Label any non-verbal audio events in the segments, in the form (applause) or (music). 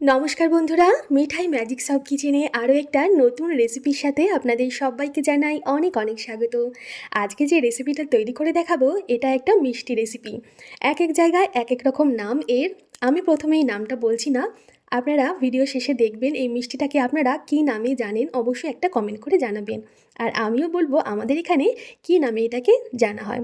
নমস্কার বন্ধুরা, মিঠাই ম্যাজিক সব কিচেনে আরও একটা নতুন রেসিপির সাথে আপনাদের সবাইকে জানাই অনেক অনেক স্বাগত। আজকে যে রেসিপিটা তৈরি করে দেখাবো, এটা একটা মিষ্টি রেসিপি। এক এক জায়গায় এক এক রকম নাম এর। আমি প্রথমেই নামটা বলছি না আপনারা ভিডিও শেষে দেখবেন এই মিষ্টিটাকে আপনারা কী নামে জানেন, অবশ্যই একটা কমেন্ট করে জানাবেন। আর আমিও বলব আমাদের এখানে কী নামে এটাকে জানা হয়।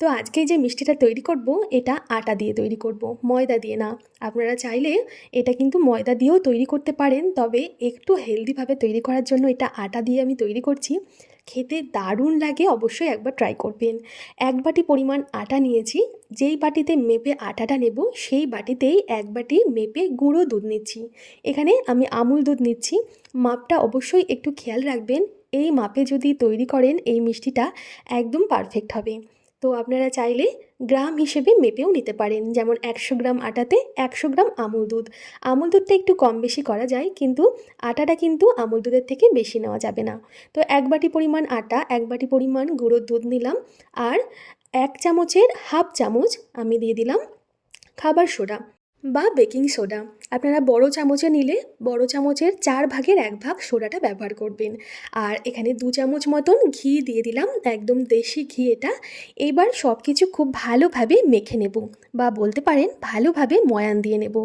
তো আজকে যে মিষ্টিটা তৈরি করব, এটা আটা দিয়ে তৈরি করব, ময়দা দিয়ে না। আপনারা চাইলে এটা কিন্তু ময়দা দিয়েও তৈরি করতে পারেন, তবে একটু হেলদিভাবে তৈরি করার জন্য এটা আটা দিয়ে আমি তৈরি করছি। খেতে দারুণ লাগে অবশ্যই একবার ট্রাই করবেন। এক বাটি পরিমাণ আটা নিয়েছি, যেই বাটিতে মেপে আটাটা নেব, সেই বাটিতেই এক বাটি মেপে গুঁড়ো দুধ নিচ্ছি। এখানে আমি আমুল দুধ নিচ্ছি, মাপটা অবশ্যই একটু খেয়াল রাখবেন, এই মাপে যদি তৈরি করেন এই মিষ্টিটা একদম পারফেক্ট হবে। তো আপনারা চাইলে গ্রাম হিসেবে মেপেও নিতে পারেন। যেমন একশো গ্রাম আটাতে একশো গ্রাম আমুল দুধ। আমুল দুধটা একটু কম বেশি করা যায়, কিন্তু আটাটা কিন্তু আমুল দুধের থেকে বেশি নেওয়া যাবে না। তো এক বাটি পরিমাণ আটা, এক বাটি পরিমাণ গুঁড়োর দুধ নিলাম আর এক চামচের হাফ চামচ আমি দিয়ে দিলাম খাবার সোডা। বা বেকিং সোডা। আপনারা বড় চামচে নিলে বড় চামচের চার ভাগের এক ভাগ সোডাটা ব্যবহার করবেন। আর এখানে দু চামচ মতন ঘি দিয়ে দিলাম, একদম দেশি ঘি এটা। এবার সব কিছু খুব ভালোভাবে মেখে নেব বা বলতে পারেন ভালোভাবে ময়ান দিয়ে নেব।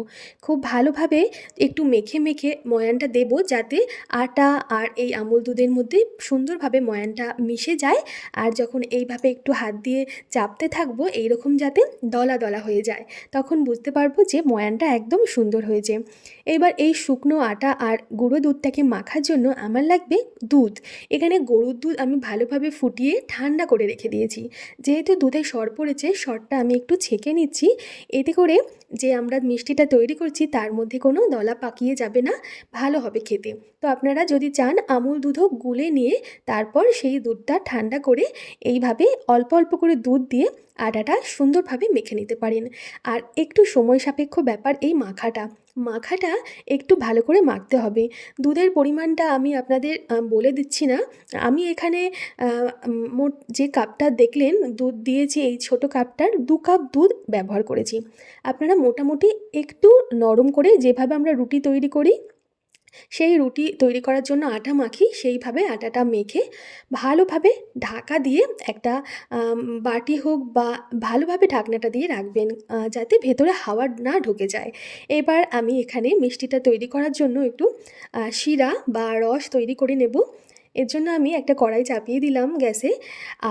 খুব ভালোভাবে একটু মেখে মেখে ময়ানটা দেব যাতে আটা আর এই আমুল দুধের মধ্যে সুন্দরভাবে ময়ানটা মিশে যায়। আর যখন এইভাবে একটু হাত দিয়ে চাপতে থাকব, এইরকম যাতে দলা দলা হয়ে যায়, তখন বুঝতে পারব যে ময়ানটা একদম সুন্দর হয়েছে। এবার এই শুকনো আটা আর গুঁড়ো দুধটাকে মাখার জন্য আমার লাগবে দুধ। এখানে গরুর দুধ আমি ভালোভাবে ফুটিয়ে ঠান্ডা করে রেখে দিয়েছি। যেহেতু দুধে সর পড়েছে, সরটা আমি একটু ছেঁকে নিচ্ছি। এতে করে যে আমরা মিষ্টিটা তৈরি করছি তার মধ্যে কোনো দলা পাকিয়ে যাবে না, ভালো হবে খেতে। তো আপনারা যদি চান আমুল দুধও গুলে নিয়ে তারপর সেই দুধটা ঠান্ডা করে এইভাবে অল্প অল্প করে দুধ দিয়ে আটাটা সুন্দরভাবে মেখে নিতে পারেন। আর একটু সময় সাপেক্ষ ব্যাপার এই মাখাটা। মাখাটা একটু ভালো করে মাখতে হবে। দুধের পরিমাণটা আমি আপনাদের বলে দিচ্ছি না। আমি এখানে মোট যে কাপটা দেখলেন, দুধ দিয়েছি এই ছোট কাপটার দু কাপ দুধ ব্যবহার করেছি। আপনারা মোটামুটি একটু নরম করে যেভাবে আমরা রুটি তৈরি করি সেই রুটি তৈরি করার জন্য আটা মাখি, সেইভাবে আটাটা মেখে ভালোভাবে ঢাকা দিয়ে একটা বাটি হোক বা ভালোভাবে ঢাকনাটা দিয়ে রাখবেন যাতে ভেতরে হাওয়া না ঢুকে যায়। এবার আমি এখানে মিষ্টিটা তৈরি করার জন্য একটু শিরা বা রস তৈরি করে নেব। এর জন্য আমি একটা কড়াই চাপিয়ে দিলাম গ্যাসে।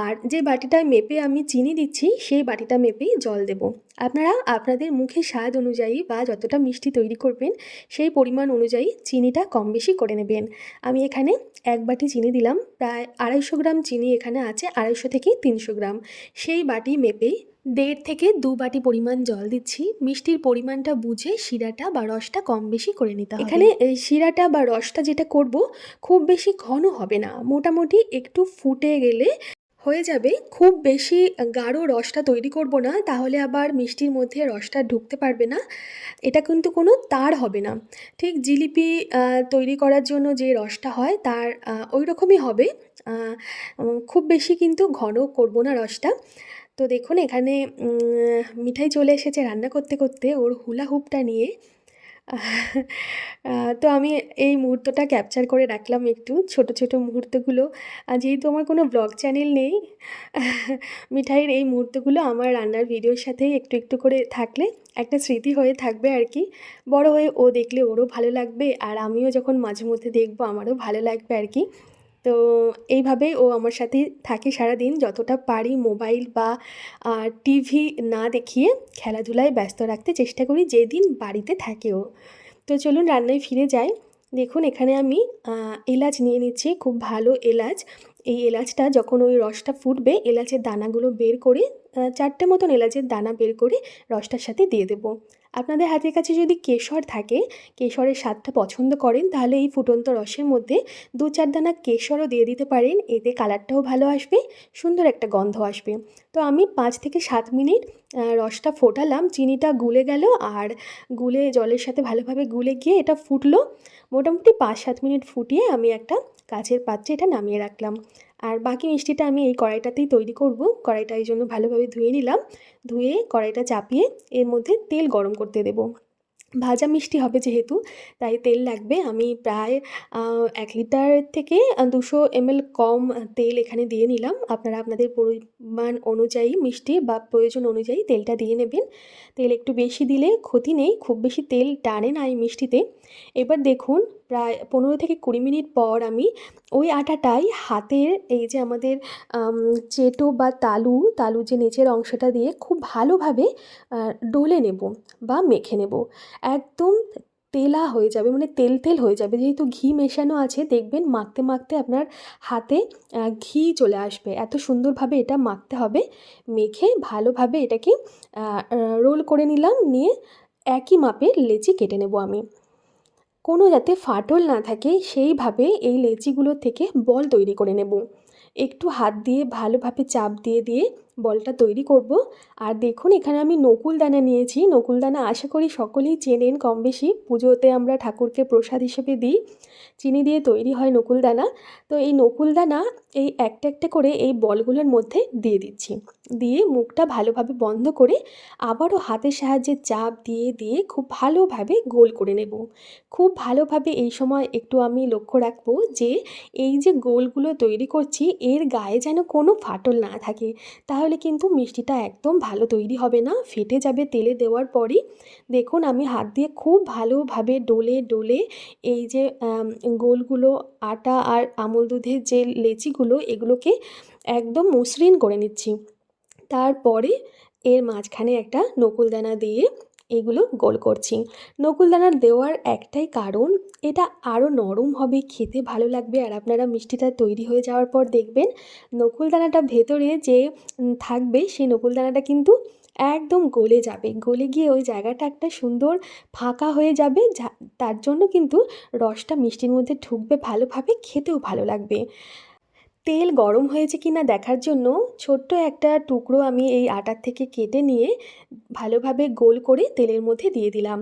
আর যে বাটিটায় মেপে আমি চিনি দিচ্ছি, সেই বাটিটা মেপেই জল দেব। আপনারা আপনাদের মুখে স্বাদ অনুযায়ী বা যতটা মিষ্টি তৈরি করবেন, সেই পরিমাণ অনুযায়ী চিনিটা কম বেশি করে নেবেন। আমি এখানে এক বাটি চিনি দিলাম, প্রায় আড়াইশো গ্রাম চিনি এখানে আছে, আড়াইশো থেকে তিনশো গ্রাম। সেই বাটি মেপেই দেড় থেকে দু বাটি পরিমাণ জল দিচ্ছি। মিষ্টির পরিমাণটা বুঝে শিরাটা বা রসটা কম বেশি করে নিতে হবে। এখানে শিরাটা বা রসটা যেটা করব, খুব বেশি ঘন হবে না। মোটামুটি একটু ফুটে গেলে হয়ে যাবে, খুব বেশি গাঢ় রসটা তৈরি করব না, তাহলে আবার মিষ্টির মধ্যে রসটা ঢুকতে পারবে না। এটা কিন্তু কোনো তার হবে না। ঠিক জিলিপি তৈরি করার জন্য যে রসটা হয়, তার ওই রকমই হবে। খুব বেশি কিন্তু ঘন করব না রসটা। তো দেখুন, এখানে মিঠাই চলে এসেছে রান্না করতে করতে। ওর হুলা হুপটা নিয়ে তো আমি এই মুহূর্তটা ক্যাপচার করে রাখলাম একটু ছোট ছোট মুহূর্তগুলো। যেহেতু আমার কোনো ব্লগ চ্যানেল নেই, (laughs) মিঠাইয়ের এই মুহূর্তগুলো আমার রান্নার ভিডিওর সাথেই একটু একটু করে থাকলে একটা স্মৃতি হয়ে থাকবে আর কি। বড় হয়ে ও দেখলে ওরও ভালো লাগবে আর আমিও যখন মাঝে মধ্যে দেখব, আমারও ভালো লাগবে আর কি। তো এইভাবে ও আমার সাথে থাকে সারাদিন। যতটা পারি মোবাইল বা টিভি না দেখিয়ে খেলাধুলায় ব্যস্ত রাখতে চেষ্টা করি যেদিন বাড়িতে থাকে ও। তো চলুন রান্নায় ফিরে যাই। দেখুন এখানে আমি এলাচ নিয়ে নিচ্ছি, খুব ভালো এলাচ। এই এলাচটা যখন ওই রসটা ফুটবে, এলাচের দানাগুলো বের করে চারটে মতন এলাচের দানা বের করে রসটার সাথে দিয়ে দেবো। আপনাদের হাতের কাছে যদি কেশর থাকে, কেশরের স্বাদটা পছন্দ করেন, তাহলে এই ফুটন্ত রসের মধ্যে দু চার দানা কেশরও দিয়ে দিতে পারেন। এতে কালারটাও ভালো আসবে, সুন্দর একটা গন্ধ আসবে। তো আমি পাঁচ থেকে সাত মিনিট রসটা ফোটালাম, চিনিটা গুলে গেল আর গুলে জলের সাথে ভালোভাবে গুলে গিয়ে এটা ফুটলো। মোটামুটি পাঁচ সাত মিনিট ফুটিয়ে আমি একটা কাচের পাত্রে এটা নামিয়ে রাখলাম। আর বাকি মিষ্টিটা আমি এই কড়াইটাতেই তৈরি করব। কড়াইটা এই জন্য ভালোভাবে ধুয়ে নিলাম। ধুয়ে কড়াইটা চাপিয়ে এর মধ্যে তেল গরম করতে দেবো। ভাজা মিষ্টি হবে যেহেতু, তাই তেল লাগবে। আমি প্রায় এক লিটার থেকে দুশো এমএল কম তেল এখানে দিয়ে নিলাম। আপনারা আপনাদের পরিমাণ অনুযায়ী মিষ্টি বা প্রয়োজন অনুযায়ী তেলটা দিয়ে নেবেন। তেল একটু বেশি দিলে ক্ষতি নেই, খুব বেশি তেল টানে না এই মিষ্টিতে। এবার দেখুন, প্রায় পনেরো থেকে কুড়ি মিনিট পর আমি ওই আটাটাই হাতের এই যে আমাদের চেটো বা তালু তালু যে নিচের অংশটা দিয়ে খুব ভালোভাবে ডলে নেব বা মেখে নেব। একদম তেলা হয়ে যাবে মানে তেল তেল হয়ে যাবে। যেহেতু ঘি মেশানো আছে, দেখবেন মাখতে মাখতে আপনার হাতে ঘি চলে আসবে। এত সুন্দরভাবে এটা মাখতে হবে, মেখে ভালোভাবে এটাকে রোল করে নিলাম, নিয়ে একই মাপের লেচি কেটে নেব আমি। কোনো যাতে ফাটল না থাকে, সেইভাবে এই লেচিগুলো থেকে বল তৈরি করে নেব। একটু হাত দিয়ে ভালোভাবে চাপ দিয়ে দিয়ে বলটা তৈরি করব। আর দেখুন, এখানে আমি নকুল দানা নিয়েছি। নকুল দানা আশা করি সকলেই চেনেন কম বেশি। পুজোতে আমরা ঠাকুরকে প্রসাদ হিসেবে দিই। চিনি দিয়ে তৈরি হয় নকুলদানা তো এই নকুলদানা এই একটা একটা করে এই বলগুলোর মধ্যে দিয়ে দিচ্ছি। দিয়ে মুখটা ভালোভাবে বন্ধ করে আবারও হাতের সাহায্যে চাপ দিয়ে দিয়ে খুব ভালোভাবে গোল করে নেব। খুব ভালোভাবে এই সময় একটু আমি লক্ষ্য রাখব যে, এই যে গোলগুলো তৈরি করছি, এর গায়ে যেন কোনো ফাটল না থাকে। তাহলে কিন্তু মিষ্টিটা একদম ভালো তৈরি হবে না। ফেটে যাবে তেলে দেওয়ার পরই। দেখুন, আমি হাত দিয়ে খুব ভালোভাবে ডোলে ডোলে এই যে গোলগুলো, আটা আর আমল দুধের যে লেচিগুলো, এগুলোকে একদম মসৃণ করে নিচ্ছি। তারপরে এর মাঝখানে একটা নকুলদানা দিয়ে এগুলো গোল করছি। নকুলদানা দেওয়ার একটাই কারণ, এটা আরও নরম হবে, খেতে ভালো লাগবে, আর আপনারা মিষ্টিটা তৈরি হয়ে যাওয়ার পর দেখবেন নকুলদানাটা ভেতরে যে থাকবে, সেই নকুলদানাটা কিন্তু একদম গলে যাবে। গলে গিয়ে ওই জায়গাটা একটা সুন্দর ফাঁকা হয়ে যাবে, যা, তার জন্য কিন্তু রসটা মিষ্টির মধ্যে ঢুকবে ভালোভাবে, খেতেও ভালো লাগবে। তেল গরম হয়েছে কি না দেখার জন্য ছোট্ট একটা টুকরো আমি এই আটার থেকে কেটে নিয়ে ভালোভাবে গোল করে তেলের মধ্যে দিয়ে দিলাম।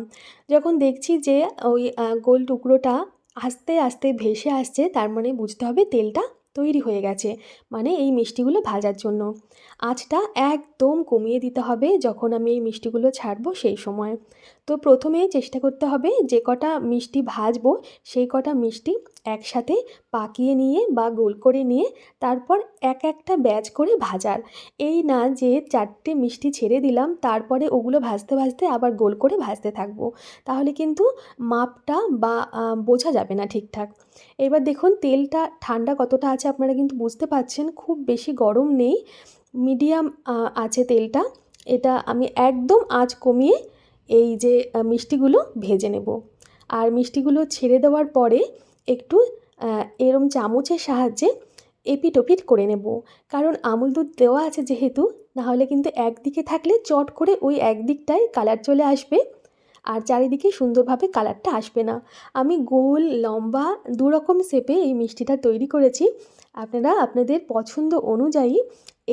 যখন দেখছি যে ওই গোল টুকরোটা আস্তে আস্তে ভেসে আসছে, তার মানে বুঝতে হবে তেলটা তৈরি হয়ে গেছে মানে এই মিষ্টিগুলো ভাজার জন্য। আঁচটা একদম কমিয়ে দিতে হবে যখন আমি এই মিষ্টিগুলো ছাড়বো সেই সময়। তো প্রথমে চেষ্টা করতে হবে যে কটা মিষ্টি ভাজবো, সেই কটা মিষ্টি একসাথে পাকিয়ে নিয়ে বা গোল করে নিয়ে তারপর এক একটা ব্যাচ করে ভাজার। এই না যে চারটে মিষ্টি ছেড়ে দিলাম, তারপরে ওগুলো ভাজতে ভাজতে আবার গোল করে ভাজতে থাকব। তাহলে কিন্তু মাপটা বা বোঝা যাবে না ঠিকঠাক। এবার দেখুন তেলটা ঠান্ডা কতটা আছে আপনারা কিন্তু বুঝতে পারছেন, খুব বেশি গরম নেই, মিডিয়াম আছে তেলটা। এটা আমি একদম আঁচ কমিয়ে এই যে মিষ্টিগুলো ভেজে নেব। আর মিষ্টিগুলো ছেড়ে দেওয়ার পরে একটু এরম চামচের সাহায্যে এপিট ওপিট করে নেব। কারণ আমুল দুধ দেওয়া আছে যেহেতু, নাহলে কিন্তু একদিকে থাকলে চট করে ওই একদিকটায় কালার চলে আসবে আর চারিদিকে সুন্দরভাবে কালারটা আসবে না। আমি গোল, লম্বা দুরকম শেপে এই মিষ্টিটা তৈরি করেছি। আপনারা আপনাদের পছন্দ অনুযায়ী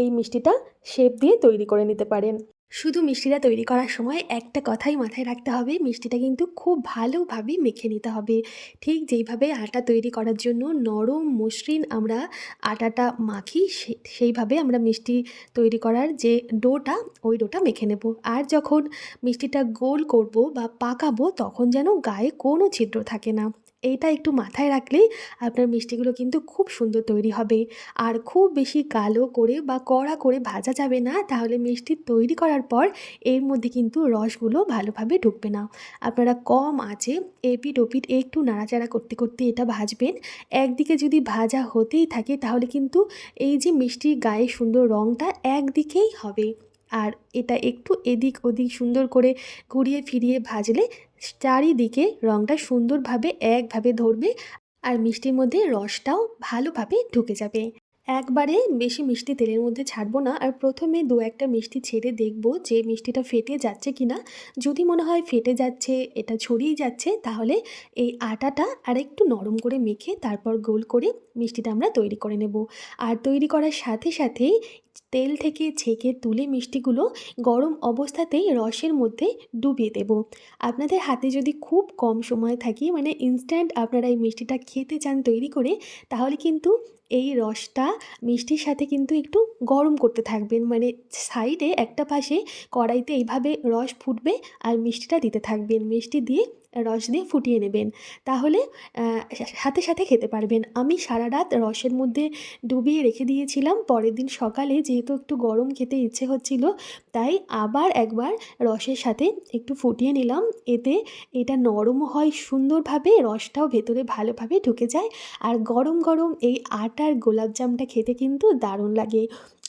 এই মিষ্টিটা শেপ দিয়ে তৈরি করে নিতে পারেন। শুধু মিষ্টিটা তৈরি করার সময় একটা কথাই মাথায় রাখতে হবে, মিষ্টিটা কিন্তু খুব ভালোভাবে মেখে নিতে হবে। ঠিক যেইভাবে আটা তৈরি করার জন্য নরম মসৃণ আমরা আটাটা মাখি সেইভাবে আমরা মিষ্টি তৈরি করার যে ডোটা, ওই ডোটা মেখে নেব। আর যখন মিষ্টিটা গোল করব বা পাকাবো, তখন যেন গায়ে কোনো ছিদ্র থাকে না। এইটা একটু মাথায় রাখলেই আপনার মিষ্টিগুলো কিন্তু খুব সুন্দর তৈরি হবে। আর খুব বেশি কালো করে বা কড়া করে ভাজা যাবে না, তাহলে মিষ্টি তৈরি করার পর এর মধ্যে কিন্তু রসগুলো ভালোভাবে ঢুকবে না। আপনারা কম আছে এপিট ওপিট একটু নাড়াচাড়া করতে করতে এটা ভাজবেন। একদিকে যদি ভাজা হতেই থাকে, তাহলে কিন্তু এই যে মিষ্টির গায়ে সুন্দর রঙটা একদিকেই হবে। আর এটা একটু এদিক ওদিক সুন্দর করে ঘুরিয়ে ফিরিয়ে ভাজলে চারিদিকে রঙটা সুন্দরভাবে একভাবে ধরবে আর মিষ্টির মধ্যে রসটাও ভালোভাবে ঢুকে যাবে। একবারে বেশি মিষ্টি তেলের মধ্যে ছাড়বো না আর প্রথমে দু একটা মিষ্টি ছেড়ে দেখব যে মিষ্টিটা ফেটে যাচ্ছে কি না যদি মনে হয় ফেটে যাচ্ছে, এটা ছড়িয়ে যাচ্ছে, তাহলে এই আটাটা আর একটু নরম করে মেখে তারপর গোল করে মিষ্টিটা আমরা তৈরি করে নেব। আর তৈরি করার সাথে সাথেই তেল থেকে ছেঁকে তুলে মিষ্টিগুলো গরম অবস্থাতেই রসের মধ্যে ডুবিয়ে দেব। আপনাদের হাতে যদি খুব কম সময় থাকে মানে ইনস্ট্যান্ট আপনারা এই মিষ্টিটা খেতে চান তৈরি করে, তাহলে কিন্তু এই রসটা মিষ্টির সাথে কিন্তু একটু গরম করতে থাকবেন। মানে সাইডে একটা পাশে কড়াইতে এইভাবে রস ফুটবে আর মিষ্টিটা দিতে থাকবেন। মিষ্টি দিয়ে রস দিয়ে ফুটিয়ে নেবেন। তাহলে সাথে সাথে খেতে পারবেন। আমি সারা রাত রসের মধ্যে ডুবিয়ে রেখে দিয়েছিলাম। পরের দিন সকালে যেহেতু একটু গরম খেতে ইচ্ছে হচ্ছিল, তাই আবার একবার রসের সাথে একটু ফুটিয়ে নিলাম। এতে এটা নরম হয়, সুন্দরভাবে রসটাও ভেতরে ভালোভাবে ঢুকে যায়। আর গরম গরম এই আটার গোলাপজামটা খেতে কিন্তু দারুণ লাগে।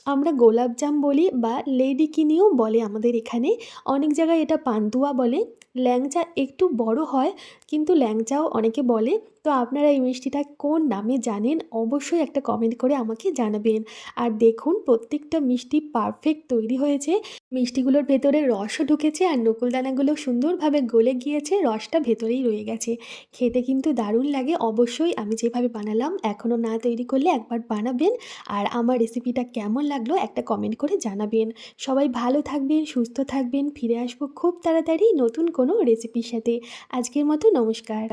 আমরা গোলাপজাম বলি বা লেডি কিনিও বলে আমাদের এখানে। অনেক জায়গায় এটা পান্তুয়া বলে। ল্যাংচা একটু বড় হয়, কিন্তু ল্যাংচাও অনেকে বলে। তো আপনারা এই মিষ্টিটা কোন নামে জানেন, অবশ্যই একটা কমেন্ট করে আমাকে জানাবেন। আর দেখুন, প্রত্যেকটা মিষ্টি পারফেক্ট তৈরি হয়েছে। মিষ্টিগুলোর ভেতরে রসও ঢুকেছে আর নকুলদানাগুলো সুন্দরভাবে গলে গিয়েছে, রসটা ভেতরেই রয়ে গেছে। খেতে কিন্তু দারুণ লাগে, অবশ্যই আমি যেভাবে বানালাম, এখনও না তৈরি করলে একবার বানাবেন। আর আমার রেসিপিটা কেমন লাগল, একটা কমেন্ট করে জানাবেন। সবাই ভালো থাকবেন, সুস্থ থাকবেন, ফিরে আসব খুব তাড়াতাড়ি নতুন কোনো রেসিপির সাথে। আজকের মতো নমস্কার।